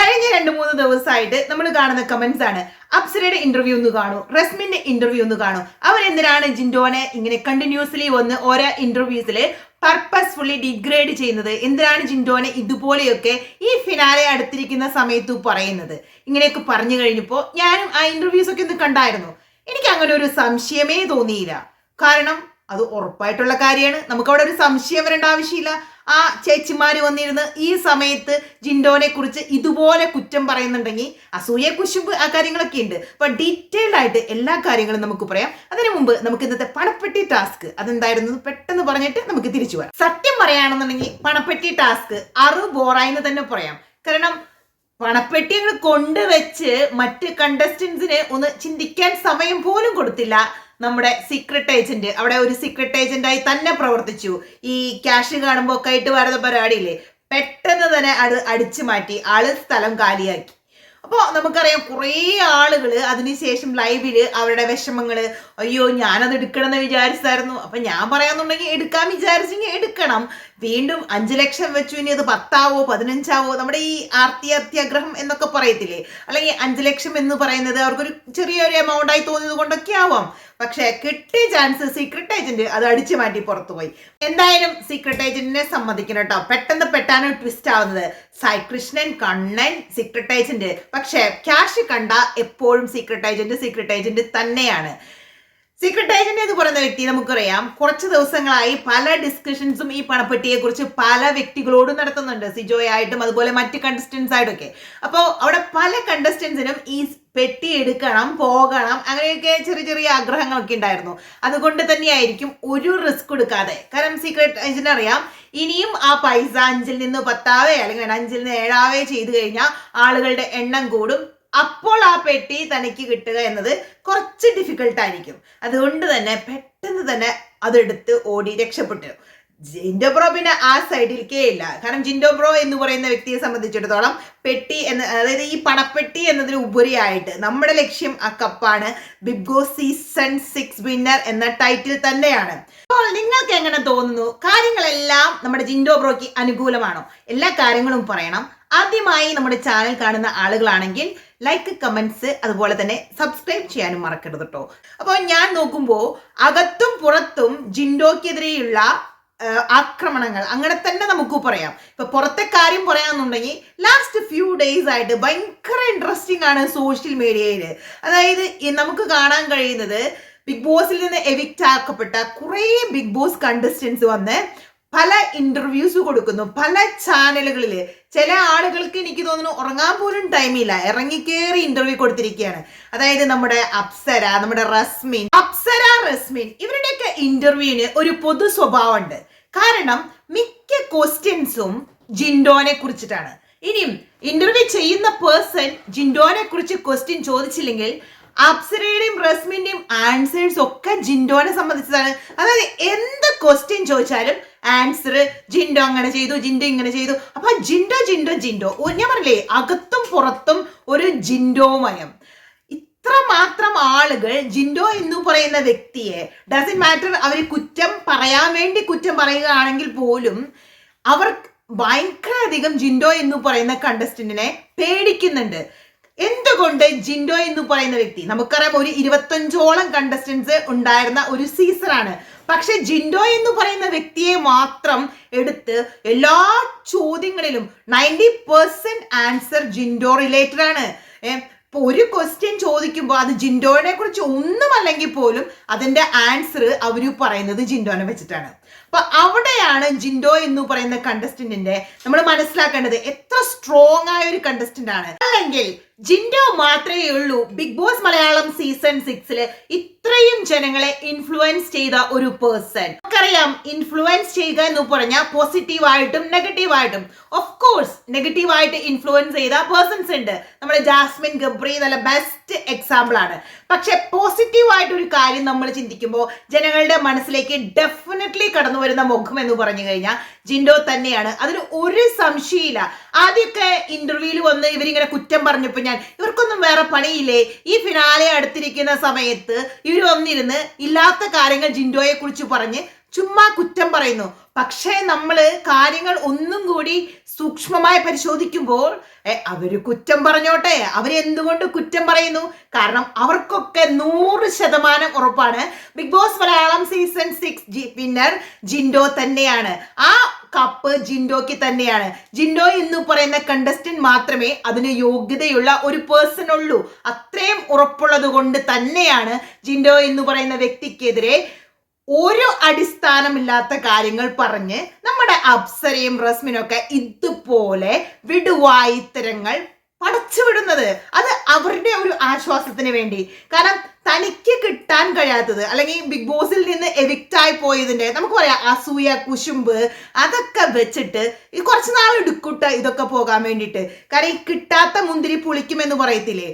കഴിഞ്ഞ രണ്ട് മൂന്ന് ദിവസമായിട്ട് നമ്മൾ കാണുന്ന കമന്റ്സ് ആണ്. അപ്സരയുടെ ഇന്റർവ്യൂ ഒന്ന് കാണൂ റസ്മിന്റെ ഇന്റർവ്യൂ ഒന്ന് കാണൂ. അവരെന്തിനാണ് ജിൻഡോനെ ഇങ്ങനെ കണ്ടിന്യൂസ്ലി വന്ന് ഓരോ ഇന്റർവ്യൂസിൽ പർപ്പസ്ഫുള്ളി ഡിഗ്രേഡ് ചെയ്യുന്നത്? എന്തിനാണ് ജിൻഡോനെ ഇതുപോലെയൊക്കെ ഈ ഫിനാലെ അടുത്തിരിക്കുന്ന സമയത്ത് പറയുന്നത്? ഇങ്ങനെയൊക്കെ പറഞ്ഞു കഴിഞ്ഞപ്പോൾ ഞാനും ആ ഇന്റർവ്യൂസ് ഒക്കെ ഒന്ന് കണ്ടായിരുന്നു. എനിക്ക് അങ്ങനെ ഒരു സംശയമേ തോന്നിയില്ല. കാരണം അത് ഉറപ്പായിട്ടുള്ള കാര്യമാണ്. നമുക്ക് അവിടെ ഒരു സംശയം വരേണ്ട ആവശ്യമില്ല. ആ ചേച്ചിമാര് വന്നിരുന്ന് ഈ സമയത്ത് ജിൻഡോനെ കുറിച്ച് ഇതുപോലെ കുറ്റം പറയുന്നുണ്ടെങ്കിൽ അസൂയ കുശുമ്പ് ആ കാര്യങ്ങളൊക്കെ ഉണ്ട്. അപ്പൊ ഡീറ്റെയിൽഡ് ആയിട്ട് എല്ലാ കാര്യങ്ങളും നമുക്ക് പറയാം. അതിനു മുമ്പ് നമുക്ക് ഇന്നത്തെ പണപ്പെട്ടി ടാസ്ക് അതെന്തായിരുന്നു പെട്ടെന്ന് പറഞ്ഞിട്ട് നമുക്ക് തിരിച്ചു വരാം. സത്യം പറയുകയാണെന്നുണ്ടെങ്കിൽ പണപ്പെട്ടി ടാസ്ക് അറു ബോറായി എന്ന് തന്നെ പറയാം. കാരണം പണപ്പെട്ടി അങ്ങ് കൊണ്ടുവച്ച് മറ്റ് കണ്ടസ്റ്റൻസിന് ഒന്ന് ചിന്തിക്കാൻ സമയം പോലും കൊടുത്തില്ല. നമ്മുടെ സീക്രട്ട് ഏജന്റ് അവിടെ ഒരു സീക്രട്ട് ഏജന്റായി തന്നെ പ്രവർത്തിച്ചു. ഈ ക്യാഷ് കാണുമ്പോൾ ഒക്കെ ആയിട്ട് വരുന്ന പരിപാടിയില്ലേ? പെട്ടെന്ന് തന്നെ അത് അടിച്ചു മാറ്റി ആൾ സ്ഥലം കാലിയാക്കി. അപ്പോൾ നമുക്കറിയാം കുറേ ആളുകൾ അതിനുശേഷം ലൈവിൽ അവരുടെ വിഷമങ്ങൾ അയ്യോ ഞാനത് എടുക്കണമെന്ന് വിചാരിച്ചായിരുന്നു. അപ്പം ഞാൻ പറയാന്നുണ്ടെങ്കിൽ എടുക്കാൻ വിചാരിച്ചെങ്കിൽ എടുക്കണം. വീണ്ടും അഞ്ചു ലക്ഷം വെച്ചു ഇനി അത് പത്താവോ പതിനഞ്ചാവോ? നമ്മുടെ ഈ ആർത്തി അത്യാഗ്രഹം എന്നൊക്കെ പറയത്തില്ലേ? അല്ലെങ്കിൽ അഞ്ചു ലക്ഷം എന്ന് പറയുന്നത് അവർക്കൊരു ചെറിയൊരു എമൗണ്ട് ആയി തോന്നിയത് കൊണ്ടൊക്കെ ആവാം. പക്ഷെ കിട്ടിയ ചാൻസ് സീക്രട്ട് ഏജന്റ് അത് അടിച്ചു മാറ്റി പുറത്തുപോയി എന്തായാലും സീക്രട്ട് ഏജന്റിനെ സമ്മതിക്കണം കേട്ടോ പെട്ടെന്ന് പെട്ടാണ് ട്വിസ്റ്റ് ആവുന്നത് സായി കൃഷ്ണൻ കണ്ണൻ സീക്രട്ട് ഏജന്റ് പക്ഷേ ക്യാഷ് കണ്ട എപ്പോഴും സീക്രട്ട് ഏജന്റ് സീക്രട്ട് ഏജന്റ് തന്നെയാണ്. സീക്രട്ട് ഏജന്റ് എന്ന് പറയുന്ന വ്യക്തി? നമുക്കറിയാം. കുറച്ച് ദിവസങ്ങളായി പല ഡിസ്കഷൻസും ഈ പണപ്പെട്ടിയെ കുറിച്ച് പല വ്യക്തികളോടും നടത്തുന്നുണ്ട്. സിജോയായിട്ടും അതുപോലെ മറ്റ് കണ്ടസ്റ്റൻസ് ആയിട്ടൊക്കെ. അപ്പോൾ അവിടെ പല കണ്ടസ്റ്റൻസിനും ഈ പെട്ടി എടുക്കണം പോകണം അങ്ങനെയൊക്കെ ചെറിയ ചെറിയ ആഗ്രഹങ്ങളൊക്കെ ഉണ്ടായിരുന്നു. അതുകൊണ്ട് തന്നെയായിരിക്കും ഒരു റിസ്ക് എടുക്കാതെ. കാരണം സീക്രട്ട് ഏജന്റ് അറിയാം ഇനിയും ആ പൈസ അഞ്ചിൽ നിന്ന് പത്താവേ അല്ലെങ്കിൽ അഞ്ചിൽ നിന്ന് ഏഴാവേ ചെയ്തു കഴിഞ്ഞാൽ ആളുകളുടെ എണ്ണം കൂടും. അപ്പോൾ ആ പെട്ടി തനിക്ക് കിട്ടുക എന്നത് കുറച്ച് ഡിഫിക്കൽട്ട് ആയിരിക്കും. അതുകൊണ്ട് തന്നെ പെട്ടെന്ന് തന്നെ അതെടുത്ത് ഓടി രക്ഷപ്പെട്ടു. ജിൻഡോ ബ്രോ പിന്നെ ആ സൈഡിലേക്കേ ഇല്ല. കാരണം ജിൻഡോ ബ്രോ എന്ന് പറയുന്ന വ്യക്തിയെ സംബന്ധിച്ചിടത്തോളം പെട്ടി എന്ന അതായത് ഈ പണപ്പെട്ടി എന്നതിന് ഉപരിയായിട്ട് നമ്മുടെ ലക്ഷ്യം ആ കപ്പാണ് Bigg Boss season six winner എന്ന ടൈറ്റിൽ തന്നെയാണ്. അപ്പോൾ നിങ്ങൾക്ക് എങ്ങനെ തോന്നുന്നു? കാര്യങ്ങളെല്ലാം നമ്മുടെ ജിൻഡോ ബ്രോയ്ക്ക് അനുകൂലമാണോ? എല്ലാ കാര്യങ്ങളും പറയണം. ആദ്യമായി നമ്മുടെ ചാനൽ കാണുന്ന ആളുകളാണെങ്കിൽ ലൈക്ക് കമൻസ് അതുപോലെ തന്നെ സബ്സ്ക്രൈബ് ചെയ്യാനും മറക്കരുത് കേട്ടോ അപ്പോൾ ഞാൻ നോക്കുമ്പോൾ അകത്തും പുറത്തും ജിൻഡോക്കെതിരെയുള്ള ആക്രമണങ്ങൾ അങ്ങനെ തന്നെ നമുക്ക് പറയാം. ഇപ്പൊ പുറത്തെ കാര്യം പറയാന്നുണ്ടെങ്കിൽ ലാസ്റ്റ് ഫ്യൂ ഡേയ്സ് ആയിട്ട് ഭയങ്കര ഇൻട്രസ്റ്റിംഗ് ആണ് സോഷ്യൽ മീഡിയയിൽ അതായത് നമുക്ക് കാണാൻ കഴിയുന്നത് ബിഗ് ബോസിൽ നിന്ന് എവിക്റ്റ് ആക്കപ്പെട്ട കുറേ ബിഗ് ബോസ് കണ്ടസ്റ്റൻസ് വന്ന് പല ഇന്റർവ്യൂസ് കൊടുക്കുന്നു പല ചാനലുകളിൽ ചില ആളുകൾക്ക് എനിക്ക് തോന്നുന്നു ഉറങ്ങാൻ പോലും ടൈമില്ല ഇറങ്ങിക്കേറി ഇന്റർവ്യൂ കൊടുത്തിരിക്കുകയാണ്. അതായത് നമ്മുടെ അപ്സര നമ്മുടെ റസ്മിൻ. അപ്സര റസ്മിൻ ഇവരുടെയൊക്കെ ഇന്റർവ്യൂവിന് ഒരു പൊതു സ്വഭാവമുണ്ട്. കാരണം മിക്ക ക്വസ്റ്റ്യൻസും ജിൻഡോനെ കുറിച്ചിട്ടാണ്. ഇനിയും ഇന്റർവ്യൂ ചെയ്യുന്ന പേഴ്സൺ ജിൻഡോനെ കുറിച്ച് ക്വസ്റ്റ്യൻ ചോദിച്ചില്ലെങ്കിൽ അപ്സരയുടെയും റസ്മിന്റെയും ആൻസേഴ്സ് ഒക്കെ ജിൻഡോനെ സംബന്ധിച്ചതാണ്. അതായത് എന്ത് ക്വസ്റ്റ്യൻ ചോദിച്ചാലും ആൻസർ ജിൻഡോ അങ്ങനെ ചെയ്തു ജിൻഡോ ഇങ്ങനെ ചെയ്തു. അപ്പൊ ജിൻഡോ ജിൻഡോ ജിൻഡോ. ഞാൻ പറഞ്ഞില്ലേ അകത്തും പുറത്തും ഒരു ജിൻഡോമയം ഇത്ര മാത്രം ആളുകൾ ജിൻഡോ എന്ന് പറയുന്ന വ്യക്തിയെ ഡസൻ മാറ്റർ അവർ കുറ്റം പറയാൻ വേണ്ടി കുറ്റം പറയുകയാണെങ്കിൽ പോലും അവർ ഭയങ്കര അധികം ജിൻഡോ എന്ന് പറയുന്ന കണ്ടസ്റ്റന്റിനെ പേടിക്കുന്നുണ്ട്. എന്തുകൊണ്ട് ജിൻഡോ എന്ന് പറയുന്ന വ്യക്തി നമുക്കറിയാം ഒരു ഇരുപത്തഞ്ചോളം കണ്ടസ്റ്റൻസ് ഉണ്ടായിരുന്ന ഒരു സീസണാണ് പക്ഷെ ജിൻഡോ എന്ന് പറയുന്ന വ്യക്തിയെ മാത്രം എടുത്ത് എല്ലാ ചോദ്യങ്ങളിലും ninety percent answer Jinto related ആണ്. ഇപ്പൊ ഒരു ക്വസ്റ്റ്യൻ ചോദിക്കുമ്പോൾ അത് ജിൻഡോനെ കുറിച്ച് ഒന്നും അല്ലെങ്കിൽ പോലും അതിന്റെ ആൻസർ അവർ പറയുന്നത് ജിൻഡോനെ വെച്ചിട്ടാണ്. അപ്പൊ അവിടെയാണ് ജിൻഡോ എന്ന് പറയുന്ന കണ്ടസ്റ്റന്റിന്റെ നമ്മൾ മനസ്സിലാക്കേണ്ടത് എത്ര സ്ട്രോങ് ആയ ഒരു കണ്ടസ്റ്റന്റ് ആണ്. അല്ലെങ്കിൽ ജിൻഡോ മാത്രമേ ഉള്ളൂ. ബിഗ് ബോസ് മലയാളം സീസൺ സിക്സിൽ ഇത്രയും ജനങ്ങളെ ഇൻഫ്ലുവൻസ് ചെയ്ത ഒരു പേഴ്സൺ നമുക്കറിയാം ഇൻഫ്ലുവൻസ് ചെയ്യുക എന്ന് പറഞ്ഞാൽ പോസിറ്റീവായിട്ടും നെഗറ്റീവായിട്ടും ഓഫ് കോഴ്സ് നെഗറ്റീവായിട്ട് ഇൻഫ്ലുവൻസ് ചെയ്ത പേഴ്സൺസ് ഉണ്ട്. നമ്മുടെ ജാസ്മിൻ ഗബ്രി നല്ല ബെസ്റ്റ് എക്സാമ്പിൾ ആണ്. പക്ഷെ പോസിറ്റീവായിട്ട് ഒരു കാര്യം നമ്മൾ ചിന്തിക്കുമ്പോൾ ജനങ്ങളുടെ മനസ്സിലേക്ക് ഡെഫിനറ്റ്ലി കടന്നു വരുന്ന മുഖം എന്ന് പറഞ്ഞു കഴിഞ്ഞാൽ ജിൻഡോ തന്നെയാണ്. അതിന് ഒരു സംശയമില്ല ആദ്യമൊക്കെ ഇന്റർവ്യൂവിൽ വന്ന് ഇവരിങ്ങനെ കുറ്റം പറഞ്ഞപ്പോൾ ഞാൻ ഇവർക്കൊന്നും വേറെ പണിയില്ലേ? ഈ ഫിനാലെ അടുത്തിരിക്കുന്ന സമയത്ത് ഇവർ വന്നിരുന്ന് ഇല്ലാത്ത കാര്യങ്ങൾ ജിൻഡോയെ കുറിച്ച് പറഞ്ഞ് ചുമ്മാ കുറ്റം പറയുന്നു. പക്ഷേ നമ്മൾ കാര്യങ്ങൾ ഒന്നും കൂടി സൂക്ഷ്മമായി പരിശോധിക്കുമ്പോൾ അവർ കുറ്റം പറഞ്ഞോട്ടെ. അവരെന്തുകൊണ്ട് കുറ്റം പറയുന്നു? കാരണം അവർക്കൊക്കെ നൂറ് ശതമാനം ഉറപ്പാണ്. Bigg Boss Malayalam season six winner Jinto തന്നെയാണ്. ആ കപ്പ് ജിൻഡോയ്ക്ക് തന്നെയാണ്. ജിൻഡോ എന്ന് പറയുന്ന കണ്ടസ്റ്റന്റ് മാത്രമേ അതിന് യോഗ്യതയുള്ള ഒരു പേഴ്സൺ ഉള്ളൂ. അത്രയും ഉറപ്പുള്ളത് കൊണ്ട് തന്നെയാണ് ജിൻഡോ എന്ന് പറയുന്ന വ്യക്തിക്കെതിരെ ഒരു അടിസ്ഥാനമില്ലാത്ത കാര്യങ്ങൾ പറഞ്ഞ് നമ്മുടെ അപ്സരയും റസ്മിനും ഒക്കെ ഇതുപോലെ വിടുവായിത്തരങ്ങൾ പടച്ചുവിടുന്നത് അത് അവരുടെ ഒരു ആശ്വാസത്തിന് വേണ്ടി. കാരണം തനിക്ക് കിട്ടാൻ കഴിയാത്തത് അല്ലെങ്കിൽ ബിഗ് ബോസിൽ നിന്ന് എവിക്റ്റ് ആയി പോയതിന്റെ നമുക്ക് പറയാം അസൂയ കുശുമ്പ് അതൊക്കെ വെച്ചിട്ട് ഈ കുറച്ച് നാൾ എടുക്കൂട്ട ഇതൊക്കെ പോകാൻ വേണ്ടിയിട്ട്. കാരണം ഈ കിട്ടാത്ത മുന്തിരി പുളിക്കുമെന്ന് പറയത്തില്ലേ?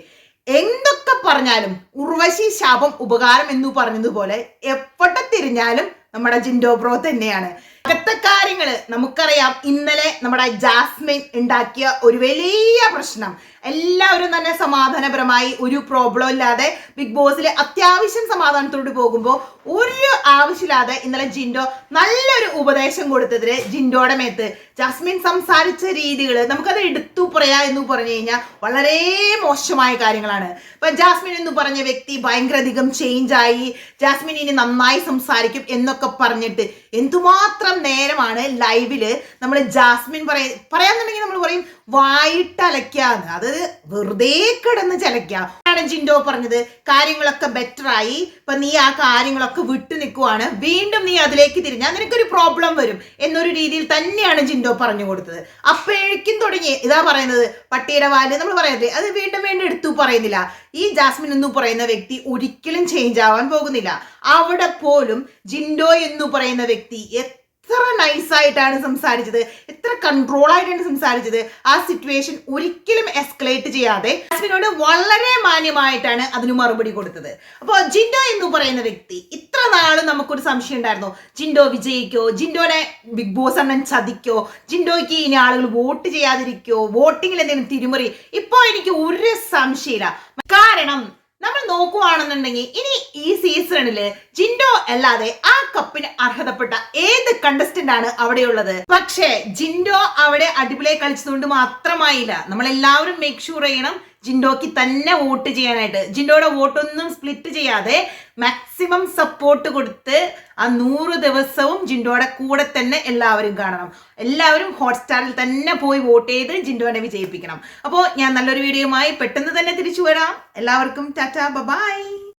എന്തൊക്കെ പറഞ്ഞാലും ഉർവശി ശാപം ഉപകാരം എന്ന് പറഞ്ഞതുപോലെ എവിടെ തിരിഞ്ഞാലും നമ്മുടെ ജിൻഡോ ബ്രോ തന്നെയാണ്. അകത്തെ കാര്യങ്ങൾ നമുക്കറിയാം. ഇന്നലെ നമ്മുടെ ജാസ്മിൻ ഉണ്ടാക്കിയ ഒരു വലിയ പ്രശ്നം. എല്ലാവരും തന്നെ സമാധാനപരമായി ഒരു പ്രോബ്ലം ഇല്ലാതെ ബിഗ് ബോസിലെ അത്യാവശ്യം സമാധാനത്തോട് പോകുമ്പോൾ ഒരു ആവശ്യമില്ലാതെ ഇന്നലെ ജിൻഡോ നല്ലൊരു ഉപദേശം കൊടുത്തതിന് ജിൻഡോയുടെ മേത്ത്. ജാസ്മിൻ സംസാരിച്ച രീതികൾ നമുക്കത് എടുത്തു പറയാ എന്ന് പറഞ്ഞു കഴിഞ്ഞാൽ വളരെ മോശമായ കാര്യങ്ങളാണ്. ഇപ്പൊ ജാസ്മിൻ എന്ന് പറഞ്ഞ വ്യക്തി ഭയങ്കര അധികം ചേഞ്ച് ആയി. ജാസ്മിൻ ഇനി നന്നായി സംസാരിക്കും എന്നൊക്കെ പറഞ്ഞിട്ട് എന്തുമാത്രം നേരമാണ് ലൈവിൽ നമ്മൾ ജാസ്മിൻ പറയ പറയാന്നുണ്ടെങ്കിൽ നമ്മൾ പറയും വായിട്ടലക്കാന്ന് അത് വെറുതെ കിടന്ന് ചലക്കാം ജിൻഡോ പറഞ്ഞത്. കാര്യങ്ങളൊക്കെ ബെറ്റർ ആയി. ഇപ്പൊ നീ ആ കാര്യങ്ങളൊക്കെ വിട്ടു നിൽക്കുവാണ് വീണ്ടും നീ അതിലേക്ക് തിരിഞ്ഞാൽ നിനക്കൊരു പ്രോബ്ലം വരും എന്നൊരു രീതിയിൽ തന്നെയാണ് ജിൻഡോ പറഞ്ഞു കൊടുത്തത്. അപ്പോഴേക്കും തുടങ്ങി. ഇതാ പറയുന്നത്. പട്ടിയുടെ വാൽ നമ്മൾ പറയുന്നത് അത് വീണ്ടും വീണ്ടും എടുത്തു പറയുന്നില്ല. ഈ ജാസ്മിൻ എന്ന് പറയുന്ന വ്യക്തി ഒരിക്കലും ചേഞ്ച് ആവാൻ പോകുന്നില്ല. അവിടെ പോലും ജിൻഡോ എന്ന് പറയുന്ന വ്യക്തി എത്ര നൈസായിട്ടാണ് സംസാരിച്ചത്. എത്ര കൺട്രോൾ ആയിട്ടാണ് സംസാരിച്ചത്. ആ സിറ്റുവേഷൻ ഒരിക്കലും എസ്കലേറ്റ് ചെയ്യാതെ ജാസ്മിനോട് വളരെ മാന്യമായിട്ടാണ് അതിന് മറുപടി കൊടുത്തത്. അപ്പോൾ ജിൻഡോ എന്ന് പറയുന്ന വ്യക്തി ഇത്ര നാൾ നമുക്കൊരു സംശയം ഉണ്ടായിരുന്നു. ജിൻഡോ വിജയിക്കോ? ജിൻഡോനെ ബിഗ് ബോസ് അണ്ണൻ ചതിക്കോ? ജിൻഡോയ്ക്ക് ഇനി ആളുകൾ വോട്ട് ചെയ്യാതിരിക്കോ? വോട്ടിങ്ങിൽ എന്തെങ്കിലും തിരിമറി? ഇപ്പോ എനിക്ക് ഒരു സംശയമില്ല. കാരണം നമ്മൾ നോക്കുവാണെന്നുണ്ടെങ്കിൽ ഇനി ഈ സീസണിൽ ജിൻഡോ അല്ലാതെ ആ കപ്പിന് അർഹതപ്പെട്ട ഏത് കണ്ടസ്റ്റന്റ് ആണ് അവിടെയുള്ളത്? പക്ഷേ ജിൻഡോ അവിടെ അടിപൊളിയായി കളിച്ചതുകൊണ്ട് മാത്രമായില്ല. നമ്മൾ എല്ലാവരും മേക്ക് ഷൂർ ചെയ്യണം ജിൻഡോക്ക് തന്നെ വോട്ട് ചെയ്യാനായിട്ട്. ജിൻഡോയുടെ വോട്ടൊന്നും സ്പ്ലിറ്റ് ചെയ്യാതെ മാക്സിമം സപ്പോർട്ട് കൊടുത്ത് ആ നൂറ് ദിവസവും ജിൻഡോയുടെ കൂടെ തന്നെ എല്ലാവരും കാണണം. എല്ലാവരും ഹോട്ട്സ്റ്റാറിൽ തന്നെ പോയി വോട്ട് ചെയ്ത് ജിൻഡോനെ വിജയിപ്പിക്കണം. അപ്പോൾ ഞാൻ നല്ലൊരു വീഡിയോയുമായി പെട്ടെന്ന് തന്നെ തിരിച്ചു വരാം. എല്ലാവർക്കും ടാറ്റ ബൈ